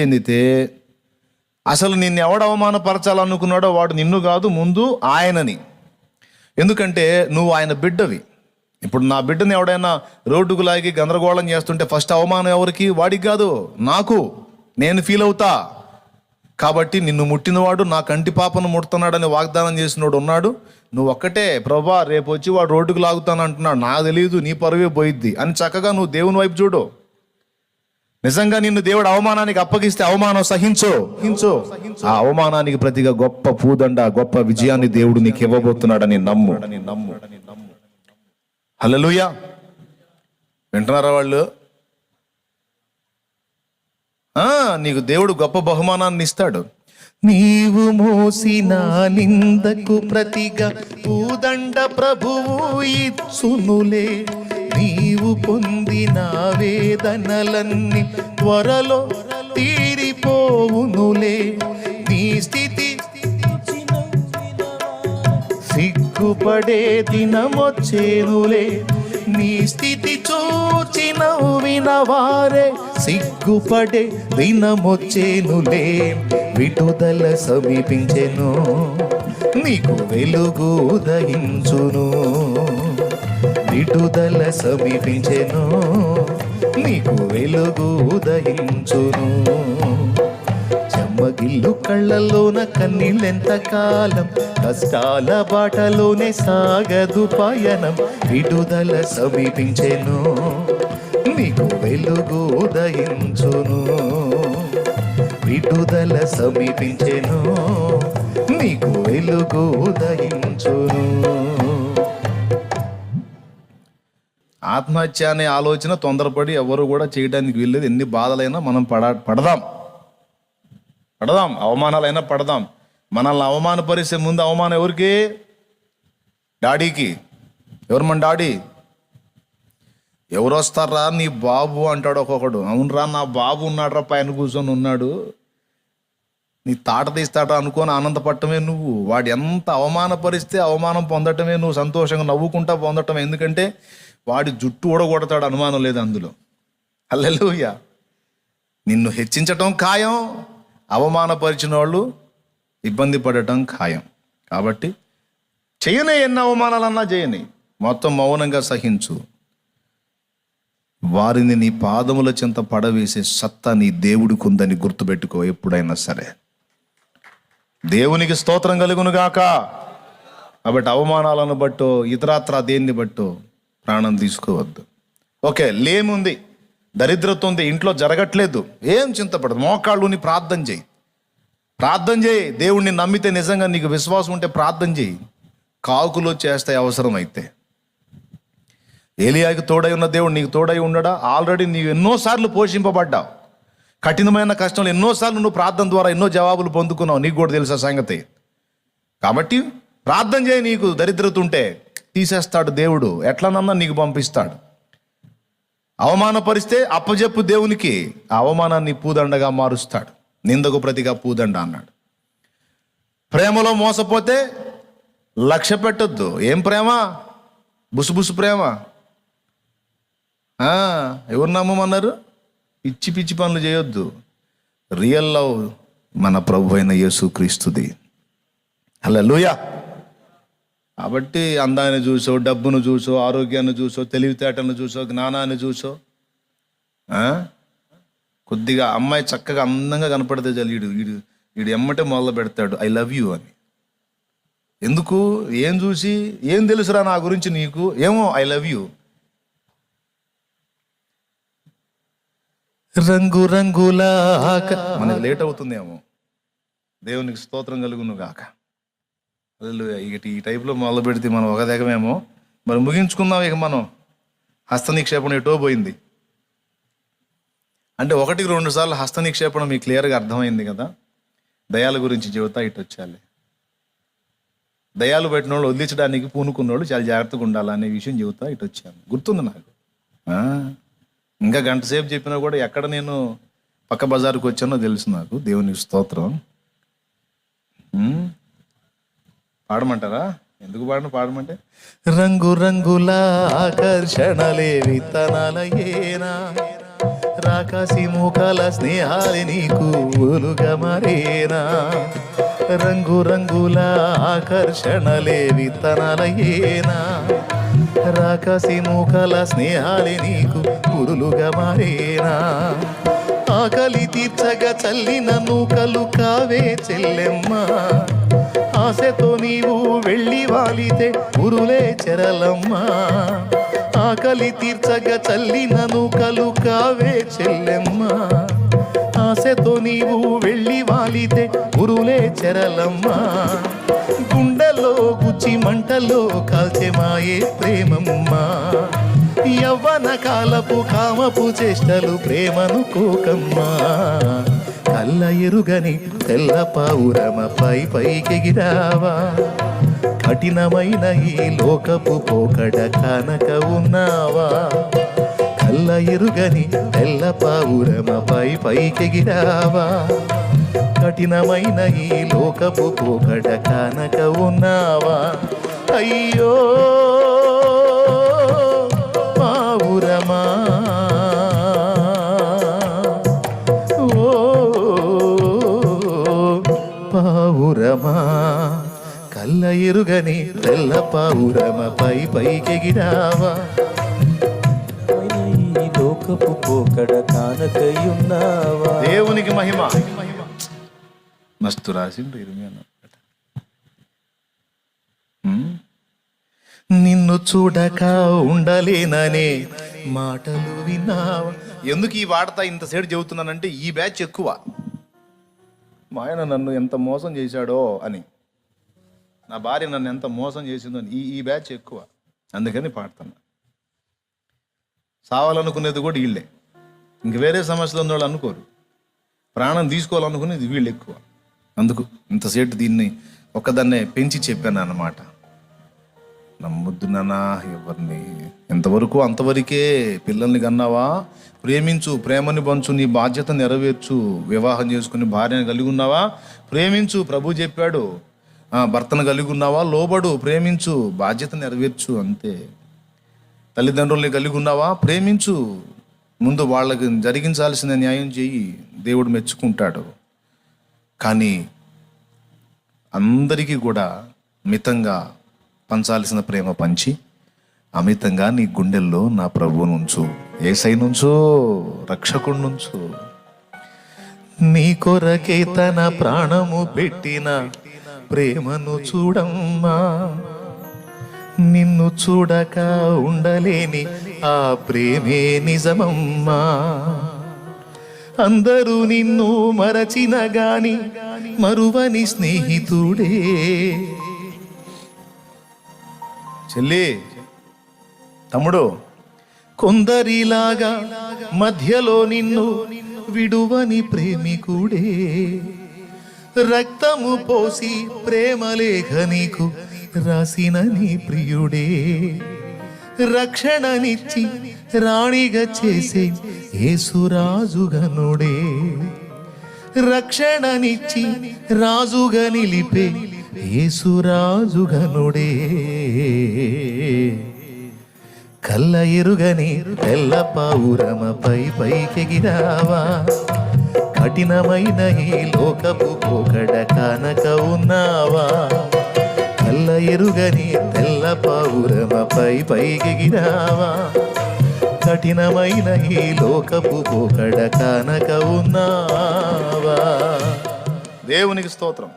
చెందితే అసలు నిన్ను ఎవడు అవమానపరచాలనుకున్నాడో వాడు నిన్ను కాదు ముందు ఆయనని. ఎందుకంటే నువ్వు ఆయన బిడ్డవి. ఇప్పుడు నా బిడ్డని ఎవడైనా రోడ్డుకు లాగి గందరగోళం చేస్తుంటే ఫస్ట్ అవమానం ఎవరికి? వాడికి కాదు నాకు. నేను ఫీల్ అవుతా. కాబట్టి నిన్ను ముట్టినవాడు నా కంటి పాపను ముడుతున్నాడని వాగ్దానం చేసినోడు ఉన్నాడు. నువ్వు ఒక్కటే. ప్రభా రేపు వచ్చి వాడు రోడ్డుకు లాగుతాను అంటున్నాడు నాకు తెలియదు నీ పరువే పోయిద్ది. అని చక్కగా నువ్వు దేవుని వైపు చూడు. నిజంగా నిన్ను దేవుడు అవమానానికి అప్పగిస్తే అవమానం సహించు. సహించు. ఆ అవమానానికి ప్రతిగా గొప్ప పూదండ గొప్ప విజయాన్ని దేవుడు నీకు ఇవ్వబోతున్నాడని నమ్ము. నమ్ము వింటున్నారా వాళ్ళు? ఆ నీకు దేవుడు గొప్ప బహుమానాన్ని ఇస్తాడు. నీవు మోసిన నిందకు ప్రతిగా పూదండ ప్రభువు ఇచ్చునులే. నీవు పొందిన వేదనలన్నీ త్వరలో తీరిపోవునులే. నీ స్థితి సిగ్గుపడే దినమొచ్చేనులే. నీ స్థితి చూచి నవ్విన వారే సిగ్గుపడే దినమొచ్చేనులే. విటుదల సమీపించెను నీకు వెలుగు ఉదయించును విడుదల సమీపించెను నీకు వెలుగు ఉదయించును. చెమ్మగిల్లు కళ్ళల్లోన కన్నీళ్ళెంత కాలం కష్టాల బాటలోనే సాగదు పయనం. విడుదల సమీపించెను నీకు వెలుగు ఉదయించును. విడుదల సమీపించెను నీకు వెలుగు ఉదయించును. ఆత్మహత్య అనే ఆలోచన తొందరపడి ఎవరు కూడా చేయడానికి వీల్లేదు. ఎన్ని బాధలైనా మనం పడ పడదాం. పడదాం. అవమానాలైనా పడదాం. మనల్ని అవమానపరిచే ముందు అవమానం ఎవరికి? డాడీకి. ఎవరు మన డాడీ? ఎవరు వస్తారా? నీ బాబు అంటాడు ఒక్కొక్కడు. అవునరా నా బాబు ఉన్నాడురా పైన కూర్చొని ఉన్నాడు. నీ తాట తీస్తాట అనుకొని ఆనందపడటమే నువ్వు. వాడు ఎంత అవమానపరిస్తే అవమానం పొందటమే నువ్వు సంతోషంగా నవ్వుకుంటా పొందటం ఎందుకంటే వాడి జుట్టు ఊడగొడతాడు అనుమానం లేదు అందులో. అల్లెలుయ్య నిన్ను హెచ్చించటం ఖాయం అవమానపరిచిన వాళ్ళు ఇబ్బంది పడటం ఖాయం. కాబట్టి చేయనే ఎన్ని అవమానాలన్నా చేయని మొత్తం మౌనంగా సహించు. వారిని నీ పాదముల చెంత పడవేసే సత్తా నీ దేవుడికి ఉందని గుర్తుపెట్టుకో ఎప్పుడైనా సరే. దేవునికి స్తోత్రం కలుగునుగాక కాబట్టి అవమానాలను బట్టో ఇతరాత్ర దేన్ని బట్టో ప్రాణం తీసుకోవద్దు. ఓకే లేముంది. దరిద్రత ఉంది ఇంట్లో జరగట్లేదు. ఏం చింతపడదు. మోకాళ్ళుని ప్రార్థన చేయి. ప్రార్థన చేయి. దేవుణ్ణి నమ్మితే నిజంగా నీకు విశ్వాసం ఉంటే ప్రార్థన చేయి. కాకులు చేస్తాయి అవసరమైతే. ఏలియాకి తోడై ఉన్న దేవుడు నీకు తోడై ఉండడా? ఆల్రెడీ నీవు ఎన్నోసార్లు పోషింపబడ్డావు. కఠినమైన కష్టంలో ఎన్నోసార్లు నువ్వు ప్రార్థన ద్వారా ఎన్నో జవాబులు పొందుకున్నావు. నీకు కూడా తెలుసా సంగతి. కాబట్టి ప్రార్థన చేయి నీకు. దరిద్రత ఉంటే తీసేస్తాడు దేవుడు. ఎట్లనన్నా నీకు పంపిస్తాడు. అవమానపరిస్తే అప్పజెప్పు దేవునికి ఆ అవమానాన్ని పూదండగా మారుస్తాడు. నిందకు ప్రతిగా పూదండ అన్నాడు. ప్రేమలో మోసపోతే లక్ష్య పెట్టొద్దు. ఏం ప్రేమ? బుసుబుసు ప్రేమ. ఎవరు నమ్మమన్నారు? పిచ్చి పిచ్చి పనులు చేయొద్దు. రియల్ లవ్ మన ప్రభు అయిన యేసు క్రీస్తుది అలా లూయా కాబట్టి అందాన్ని చూసో డబ్బును చూసో ఆరోగ్యాన్ని చూసో తెలివితేటలను చూసో జ్ఞానాన్ని చూసో ఆ? కొద్దిగా అమ్మాయి చక్కగా అందంగా కనపడితే చాలు వీడు వీడు వీడు ఎమ్మటే మొదలు పెడతాడు ఐ లవ్ యూ అని. ఎందుకు? ఏం చూసి? ఏం తెలుసురా నా గురించి నీకు? ఏమో ఐ లవ్ యూ. రంగు రంగులా మనకి లేట్ అవుతుందేమో. దేవునికి స్తోత్రం కలుగును గాక ఇక ఈ టైప్లో మొదలు పెడితే మనం ఒక దగ్గమేమో మరి ముగించుకుందాం ఇక మనం. హస్త నిక్షేపణ ఎటో పోయింది. అంటే ఒకటికి రెండు సార్లు హస్త నిక్షేపణ మీకు క్లియర్గా అర్థమైంది కదా. దయాల గురించి చెబుతా ఇటు వచ్చాలి దయాలు పెట్టిన వాళ్ళు వదిలించడానికి పూనుకున్నోళ్ళు చాలా జాగ్రత్తగా ఉండాలనే విషయం చెబుతా ఇటు వచ్చాను. గుర్తుంది నాకు. ఇంకా గంట సేపు చెప్పినా కూడా ఎక్కడ నేను పక్క బజారుకు వచ్చానో తెలుసు నాకు. దేవునికి స్తోత్రం. పాడమంటారా? ఎందుకు పాడను పాడమంటే? రంగు రంగుల ఆకర్షణలే విత్తనాల ఏనా? రాకాసి మూకల స్నేహాలి నీకు ఊలుగా మరేనా? రంగు రంగుల ఆకర్షణలే విత్తనాలయ్యేనా రాకాసి మూకల స్నేహాలి నీకు పురులుగా మారేనా? ఆకలి తీర్చగా చల్లిన నూకలు కావే చెల్లెమ్మా. ఆశతో నీవు వెళ్ళి వాలితే ఉరులే చెరలమ్మ. ఆకలి తీర్చగా చల్లిన నూకలు కావే చెల్లెమ్మ. ఆశతో నీవు వెళ్ళి వాలితే ఉరులే చెరలమ్మ. గుండెలో గుచ్చి మంటలో కాల్చే మాయే ప్రేమమ్మా. యవ్వన కాలపు కామపు చేష్టలు ప్రేమను కోకమ్మా. కళ్ళ ఎరుగని తెల్ల పావురమ పై పైకెగిరావా కఠినమైన ఈ లోకపు పోకడ కనక ఉన్నావా. కళ్ళ ఎరుగని తెల్ల పావురమ పై పైకెగిరావా కఠినమైన ఈ లోకపు పోకడ కనక ఉన్నావా. అయ్యో పావురమా కళ్ళ ఎరుగని తెల్ల పావురమ పై పైకెగిరావా? లోకపు పోకడ కానకయున్నావా? దేవునికి మహిమ. మస్తు రాసిండు అన్న నిన్ను చూడక ఉండలేననే మాటలు విన్నావా? ఎందుకు ఈ వార్త ఇంతసేపు చెబుతున్నానంటే ఈ బ్యాచ్ ఎక్కువ. మా ఆయన నన్ను ఎంత మోసం చేశాడో అని. నా భార్య నన్ను ఎంత మోసం చేసిందో అని ఈ ఈ బ్యాచ్ ఎక్కువ. అందుకని పాడుతున్నా. సావాలనుకునేది కూడా వీళ్ళే. ఇంక వేరే సమస్యలు ఉన్న వాళ్ళు అనుకోరు. ప్రాణం తీసుకోవాలనుకునేది వీళ్ళు ఎక్కువ. అందుకు ఇంతసేపు దీన్ని ఒక్కదాన్నే పెంచి చెప్పాను అన్నమాట. నమ్మొద్దు ఎవరిని? ఎంతవరకు అంతవరకే పిల్లల్ని కన్నావా? ప్రేమించు ప్రేమని పంచు నీ బాధ్యత నెరవేర్చు వివాహం చేసుకుని భార్యను కలిగి ఉన్నావా? ప్రేమించు ప్రభు చెప్పాడు. భర్తను కలిగి ఉన్నావా? లోబడు ప్రేమించు బాధ్యత నెరవేర్చు అంతే. తల్లిదండ్రుల్ని కలిగి ఉన్నావా? ప్రేమించు. ముందు వాళ్ళకి జరిగించాల్సిన న్యాయం చేయి. దేవుడు మెచ్చుకుంటాడు. కానీ అందరికీ కూడా మితంగా పంచాల్సిన ప్రేమ పంచి అమితంగా నీ గుండెల్లో నా ప్రభువు నుంచు ఏసై నుంచు రక్షకుడి నుంచు. నీ కొరకే తన ప్రాణము పెట్టిన ప్రేమను చూడమ్మా. నిన్ను చూడక ఉండలేని ఆ ప్రేమే నిజమమ్మా. అందరూ నిన్ను మరచిన గాని మరువని స్నేహితుడే. చెల్లి తమ్ముడు కొందరిలాగా మధ్యలో నిన్ను విడువని ప్రేమికుడే. రక్తము పోసి ప్రేమలేఖ నీకు రాసిన నీ ప్రియుడే. రక్షణనిచ్చి రాణిగా చేసే యేసురాజుగనుడే రక్షణనిచ్చి రాజుగా నిలిపే యేసురాజుగనుడే కళ్ళ ఎరుగని తెల్ల పావురమపై పైకెగిరావా? కఠినమైన ఈ లోకపు పోకడ కానక ఉన్నావా? కళ్ళ ఎరుగని తెల్ల పావురమపై పైకెగిరావా కఠినమైన ఈ లోకపు పోకడ కానక ఉన్నావా? దేవునికి స్తోత్రం.